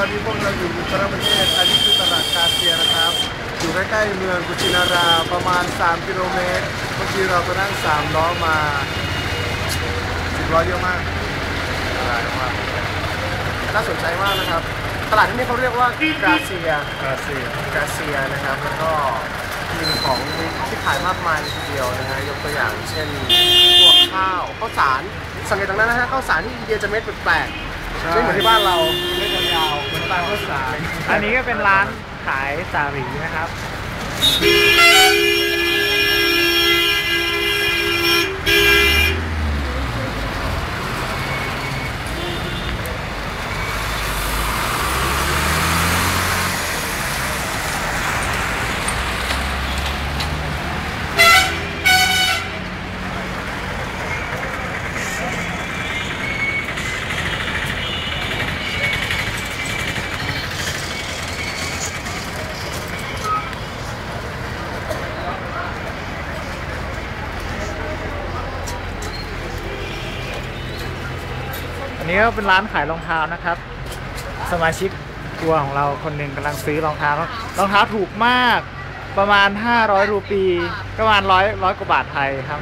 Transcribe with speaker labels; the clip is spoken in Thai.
Speaker 1: อนนี้พวกเราอยู่ในประเทศอันนี้คือตลาดกาเซียนะครับ อยู่ใกล้ๆเมืองกุชินาราประมาณ 3 กิโลเมตร เมื่อกี้เราก็นั่ง 3 ล้อมาสิบล้อเยอะมากเยอะมากน่าสนใจมากนะครับ ตลาดที่นี่เขาเรียกว่ากาเซีย
Speaker 2: กาเซีย
Speaker 1: กาเซียนะครับ แล้วก็มีของที่ขายมากมายเลยทีเดียวนะฮะยกตัวอย่างเช่นพวกข้าวข้าวสารสังเกตตรงนั้นนะฮะข้าวสารที่อินเดียจะเม็ดแปลกๆไม่เหมือนที่บ้านเรา อัน
Speaker 2: นี้ก็เป็นร้านขายสาหรีนะครับ นี้ก็เป็นร้านขายรองเท้านะครับ สมาชิกตัวของเราคนหนึ่งกำลังซื้อรองเท้ารองเท้าถูกมากประมาณ 500 รูปีก็ประมาณร้อยร้อยกว่าบาทไทยครับ